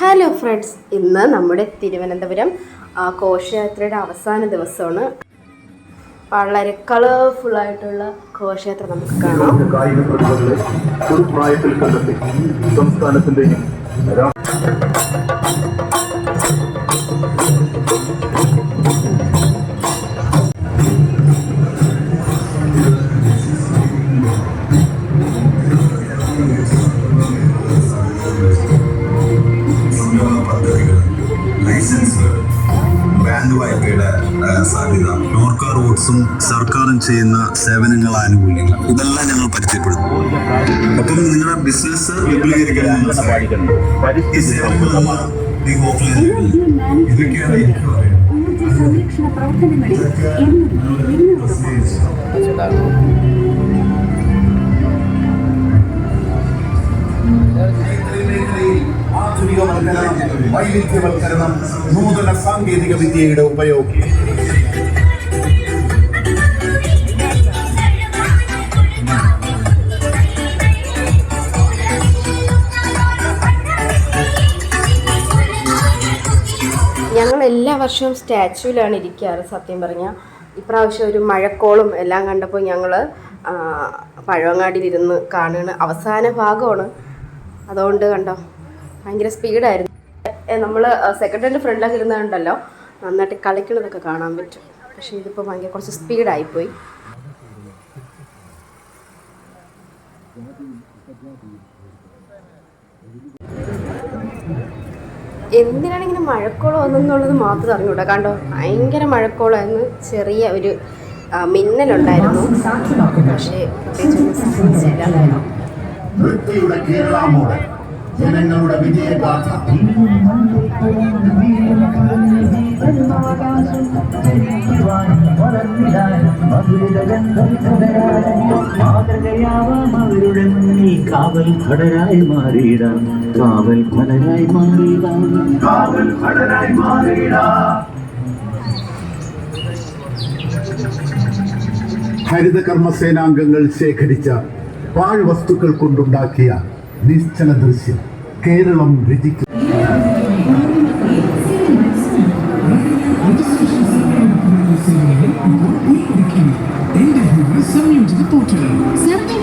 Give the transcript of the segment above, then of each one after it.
Hello friends ഇന്ന് നമ്മുടെ തിരുവനന്തപുരം ഘോഷയാത്രയുടെ അവസാന ദിവസമാണ്. വളരെ കളർഫുൾ ആയിട്ടുള്ള ഘോഷയാത്ര നമുക്ക് കാണാം. ചെറുപ്രായത്തിൽ കണ്ടെത്തി സർക്കാരും ചെയ്യുന്ന സേവനങ്ങൾ ആനുകൂല്യങ്ങൾ ഇതെല്ലാം ഞങ്ങൾ പരിചയപ്പെടുന്നു അപ്പം നിങ്ങളുടെ ബിസിനസ് വൈവിധ്യവൽക്കരണം നൂതന സാങ്കേതിക വിദ്യയുടെ ഉപയോഗം. വർഷവും സ്റ്റാച്യൂലാണ് ഇരിക്കാറ് സത്യം പറഞ്ഞാൽ ഇപ്രാവശ്യം ഒരു മഴക്കോളും എല്ലാം കണ്ടപ്പോൾ ഞങ്ങൾ പഴവങ്ങാടിയിലിരുന്ന് കാണുകയാണ് അവസാന ഭാഗമാണ്. അതുകൊണ്ട് കണ്ടോ ഭയങ്കര സ്പീഡായിരുന്നു. നമ്മൾ സെക്കൻഡ് ഹാൻഡ് ഫ്രണ്ടിലൊക്കെ ഇരുന്നുണ്ടല്ലോ നന്നായിട്ട് കളിക്കുന്നതൊക്കെ കാണാൻ പറ്റും. പക്ഷേ ഇതിപ്പോൾ ഭയങ്കര കുറച്ച് സ്പീഡായിപ്പോയി. എന്തിനാണ് ഇങ്ങനെ മഴക്കോളം വന്നെന്നുള്ളത് മാത്രം അറിഞ്ഞൂടാ. കണ്ടോ? ഭയങ്കര മഴക്കോളമായിരുന്നു ചെറിയ ഒരു മിന്നലുണ്ടായിരുന്നു. പക്ഷേ ജനങ്ങളുടെ വിജയഗാഥ അവരുടെ നീ കാവൽ കടരായി മാറിയിടാം കാവൽ മാറിയിടാം കാവൽ കടരായി കൊണ്ടുണ്ടാക്കിയ നിശ്ചല ദൃശ്യം കേരളം രചിക്കും.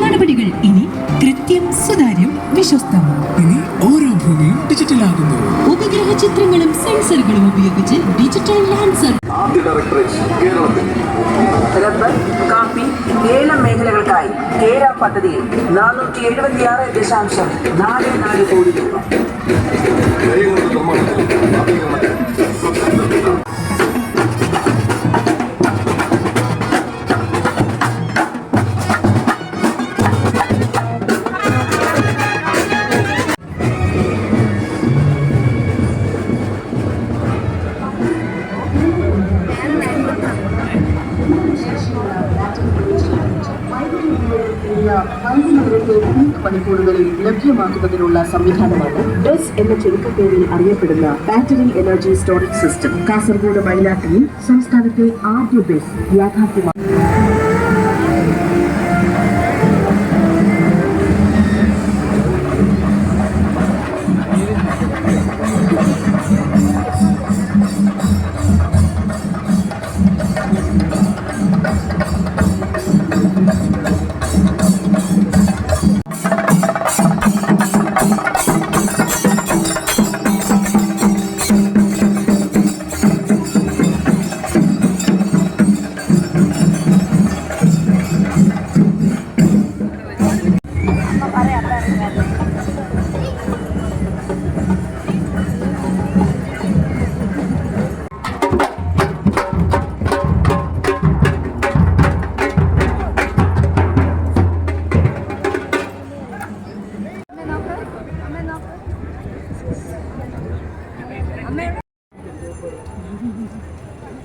നടപടികൾ ഇനി കൃത്യം സുതാര്യം വിശ്വസ്തം. ഇനി ഓരോ ഭൂമിയും ഡിജിറ്റലാകുന്നു ഉപഗ്രഹ ചിത്രങ്ങളും സെൻസറുകളും ഉപയോഗിച്ച് ഡിജിറ്റൽ ലാൻസർ ആദ്യ ഡയറക്ടറേറ്റ് കേരളത്തിൽ. ഏലം മേഖലകൾക്കായി കേര പദ്ധതിയിൽ നാനൂറ്റി എഴുപത്തിയാറ് ദശാംശം നാല് നാല് കോടി രൂപ. ലഭ്യമാക്കുന്നതിനുള്ള സംവിധാനമാണ് ഡെസ് എന്ന ചുരുക്കപ്പേരിൽ അറിയപ്പെടുന്ന battery energy storage system. Kasaragod മൈലാട്ടിയിൽ സംസ്ഥാനത്തെ ആദ്യ ബസ് യാഥാർത്ഥ്യമാണ്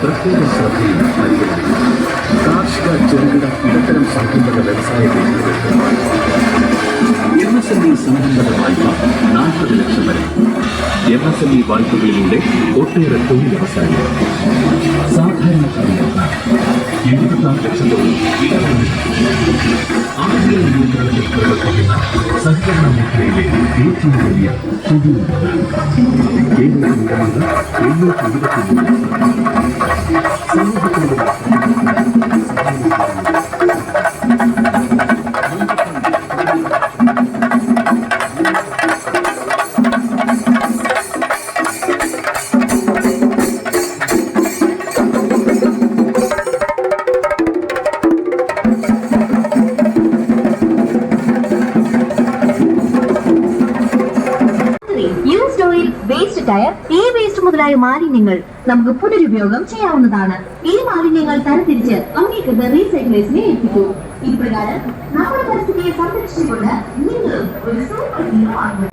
പ്രത്യേക ശ്രദ്ധയും നൽകുന്നു കാർഷിക ചെറുകിട ഇടത്തരം സംരംഭക വ്യവസായ മേഖലകൾക്ക് എം എസ് എം ഇ സംരംഭക എം എസ് എം ഇ വായ്പകളിലൂടെ ഒട്ടേറെ തൊഴിലവസരങ്ങൾ. സാധാരണക്കാരിലേക്ക് എഴുപത്താറ് ലക്ഷത്തോളം ആദ്യ നിയന്ത്രണത്തിൽ പ്രവർത്തിക്കുന്ന സഹകരണ മേഖലയിലെ ഏറ്റവും വലിയ പുതിയ കേന്ദ്രത്തിലുടമകൾ എണ്ണൂറ്റി ഇരുപത്തിമൂന്ന്. യൂസ്ഡ് മുതലായ മാലിന്യങ്ങൾ നമുക്ക് പുനരുപയോഗം ചെയ്യാവുന്നതാണ്. ഈ മാലിന്യങ്ങൾ തരംതിരിച്ച് അംഗീകൃത റീസൈക്ലേഴ്സിനെ ഏൽപ്പിക്കൂ. ഇപ്രകാരം നമ്മുടെ പരിസ്ഥിതിയെ സംരക്ഷിച്ചുകൊണ്ട് നിങ്ങളും ഒരു സൂപ്പർ ഹീറോ ആകും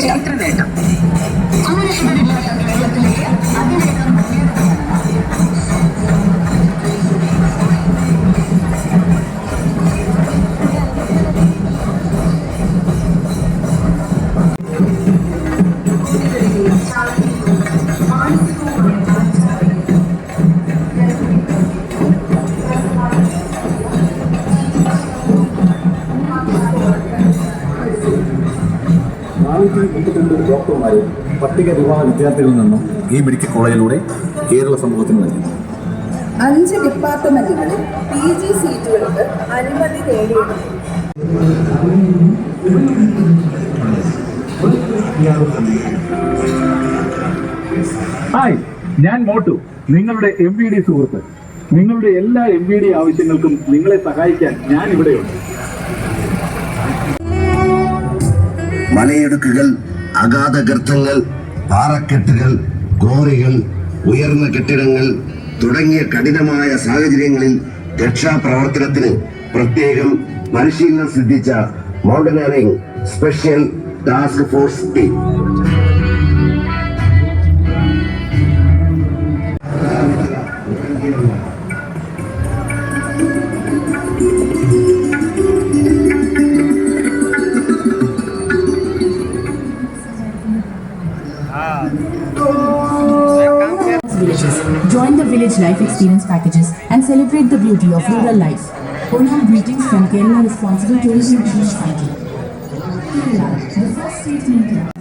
Gracias. നാനൂറ്റി മുപ്പത്തിരണ്ട് ഡോക്ടർമാരെ പട്ടിക വിവാഹ വിദ്യാർത്ഥികളിൽ നിന്നും ഈ മെഡിക്കൽ കോളേജിലൂടെ കേരള സമൂഹത്തിന് നൽകി. അഞ്ച് ഡിപ്പാർട്ട്മെന്റുകളിൽ പി ജി സീറ്റുകൾക്ക് അനുമതി നേടിയിട്ടുണ്ട്. ഹായ് ഞാൻ മോട്ടു നിങ്ങളുടെ എം വി ഡി സുഹൃത്ത്. നിങ്ങളുടെ എല്ലാ എം വി ഡി ആവശ്യങ്ങൾക്കും നിങ്ങളെ സഹായിക്കാൻ ഞാൻ ഇവിടെയുണ്ട് മലയിടുക്കുകൾ അഗാധ ഗർത്തങ്ങൾ പാറക്കെട്ടുകൾ കോറികൾ ഉയർന്ന കെട്ടിടങ്ങൾ തുടങ്ങിയ കഠിനമായ സാഹചര്യങ്ങളിൽ രക്ഷാപ്രവർത്തനത്തിന് പ്രത്യേകം പരിശീലനം സിദ്ധിച്ച mountaineering special task force team villages. Join the village life experience packages and celebrate the beauty of rural life. Onam greetings from Kerala Responsible Tourism Society. Kerala, the first state in India